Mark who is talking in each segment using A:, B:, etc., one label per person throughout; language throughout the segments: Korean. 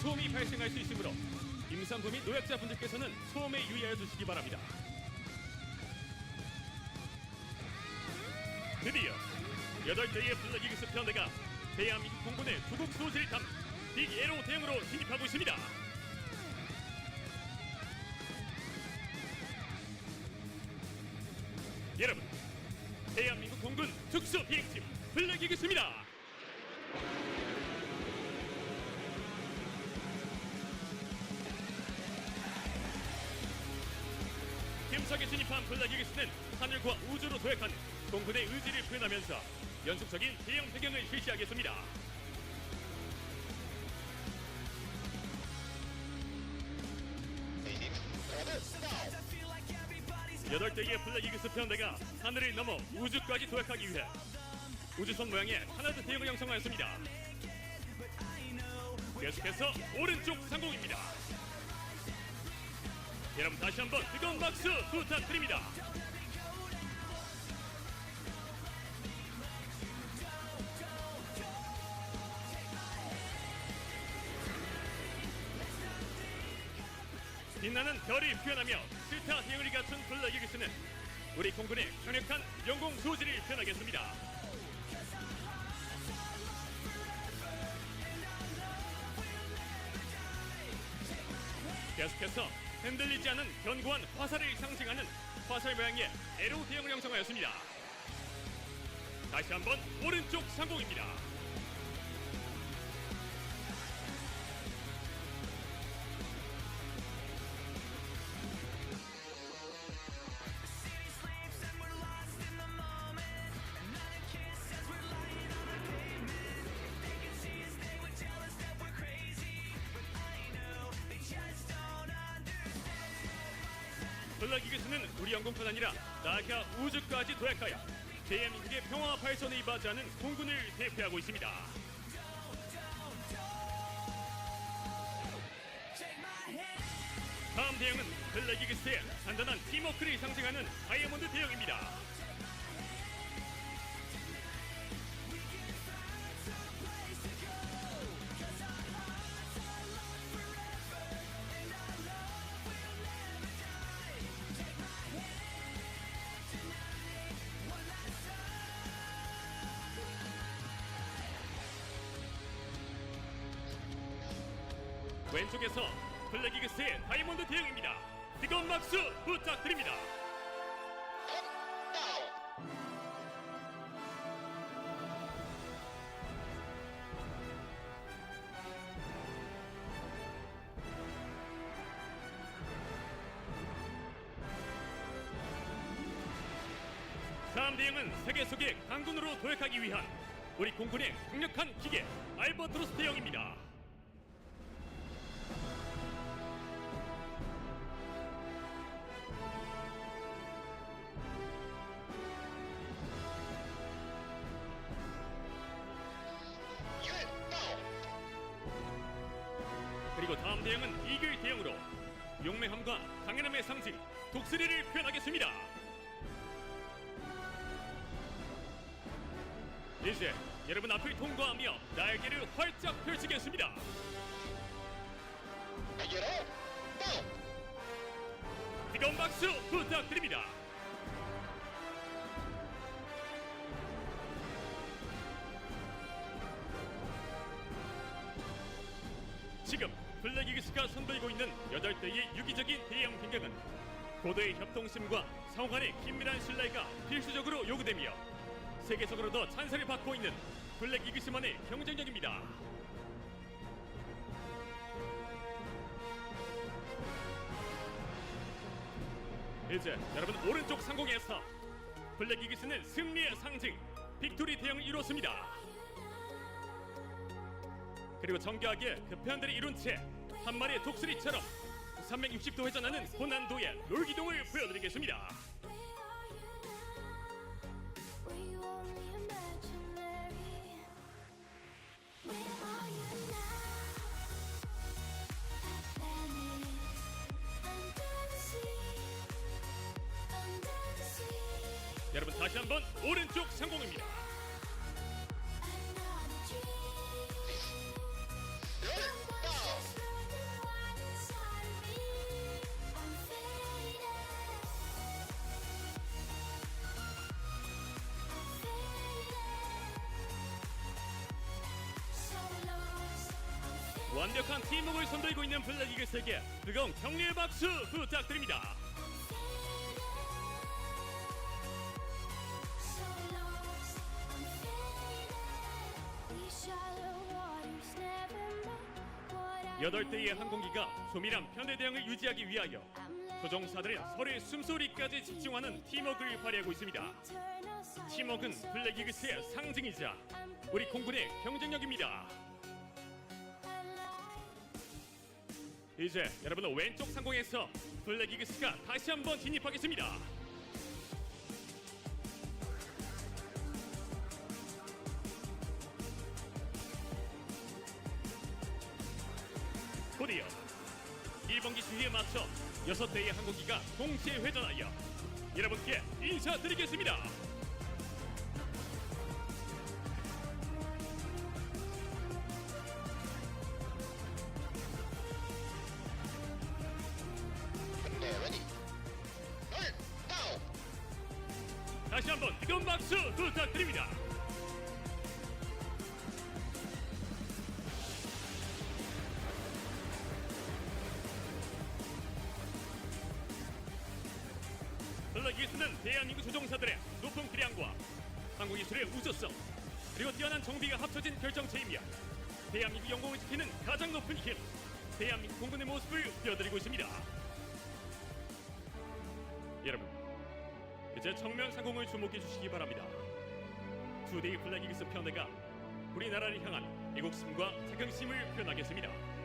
A: 소음이 발생할 수 있으므로 임산부 및 노약자분들께서는 소음에 유의하여 주시기 바랍니다. 드디어 여덟 대의 블랙이그스 편대가 대한민국 공군의 조국 담은 빅 에로 대응으로 진입하고 있습니다. 여러분, 힘차게 진입한 블랙이그스는 하늘과 우주로 도약하는 공군의 의지를 표현하면서 연속적인 대형 배경을 실시하겠습니다. 여덟 대의 블랙이그스 편대가 하늘을 넘어 우주까지 도약하기 위해 우주선 모양의 하나드 대형을 형성하였습니다. 계속해서 오른쪽 상공입니다. 여러분 다시 한번 뜨거운 박수 부탁드립니다. 빛나는 별이 피어나며 스타 대응을 갖춘 블랙이그스는 우리 공군의 강력한 영공 소지를 표현하겠습니다. 흔들리지 않은 견고한 화살을 상징하는 화살 모양의 에로 대형을 형성하였습니다. 다시 한번 오른쪽 상공입니다. 블랙이그스는 우리 영공뿐 아니라 나아가 우주까지 도약하여 대한민국의 평화 발전에 이바지하는 공군을 대표하고 있습니다. 다음 대형은 블랙이그스의 단단한 팀워크를 상징하는 다이아몬드 대형입니다. 왼쪽에서 블랙이그스의 다이아몬드 대형입니다. 뜨거운 박수 부탁드립니다. 다음 대형은 세계 속의 강군으로 도약하기 위한 우리 공군의 강력한 기계 알버트로스 대형입니다. 다음 대형은 이글 대형으로 용맹함과 강인함의 상징 독수리를 표현하겠습니다. 이제 여러분 앞을 통과하며 날개를 활짝 펼치겠습니다. 뜨거운 박수 부탁드립니다. 지금 블랙이그스가 선보이고 있는 8대의 유기적인 대형 변경은 고도의 협동심과 상호 간의 긴밀한 신뢰가 필수적으로 요구되며 세계적으로도 찬사를 받고 있는 블랙이그스만의 경쟁력입니다. 이제 여러분 오른쪽 상공에서 블랙이그스는 승리의 상징 빅토리 대형을 이뤘습니다. 그리고 정교하게 그 편들을 이룬 채 한 마리의 독수리처럼 360도 회전하는 고난도의 롤기동을 보여드리겠습니다. 여러분 다시 한번 오른쪽 상공입니다. 완벽한 팀워크를 선보이고 있는 블랙이글스에게 뜨거운 격려의 박수 부탁드립니다. 여덟 대의 항공기가 조밀한 편대 대응을 유지하기 위하여 조종사들은 서로의 숨소리까지 집중하는 팀워크를 발휘하고 있습니다. 팀워크는 블랙이글스의 상징이자 우리 공군의 경쟁력입니다. 이제 여러분은 왼쪽 상공에서 블랙이글스가 다시 한번 진입하겠습니다. 곧이어 1번기 시위에 맞춰 여섯 대의 항공기가 동시에 회전하여 여러분께 인사드리겠습니다. 다시 한번 뜨거운 박수 부탁드립니다. 블랙기스는 대한민국 조종사들의 높은 기량과 항공기술의 우수성 그리고 뛰어난 정비가 합쳐진 결정체이며 대한민국 영공을 지키는 가장 높은 힘 대한민국 공군의 모습을 보여드리고 있습니다. 여러분 이제 정면 상공을 주목해 주시기 바랍니다. 투데이 블랙이글스 편대가 우리나라를 향한 애국심과 자긍심을 표현하겠습니다.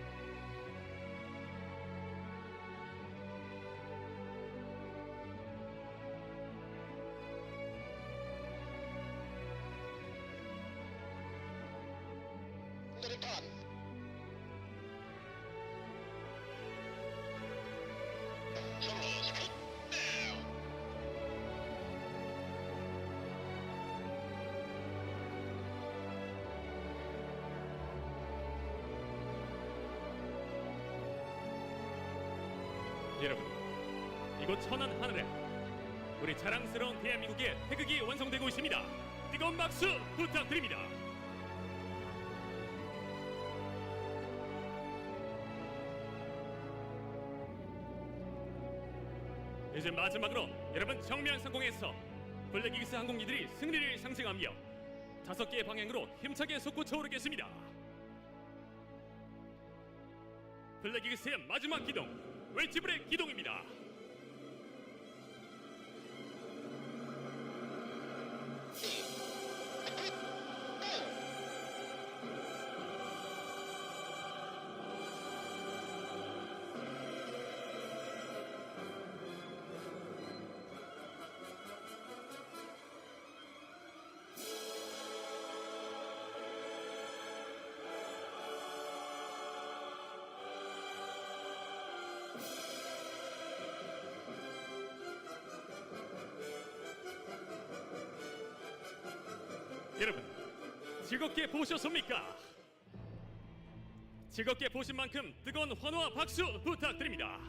A: 여러분, 이곳 천안 하늘에 우리 자랑스러운 대한민국의 태극이 완성되고 있습니다. 뜨거운 박수 부탁드립니다. 이제 마지막으로 여러분 정면 상공에서 블랙이글스 항공기들이 승리를 상승하며 다섯 개의 방향으로 힘차게 솟구쳐 오르겠습니다. 블랙이글스의 마지막 기동 웨지블의 기동입니다. 여러분 즐겁게 보셨습니까? 즐겁게 보신 만큼 뜨거운 환호와 박수 부탁드립니다.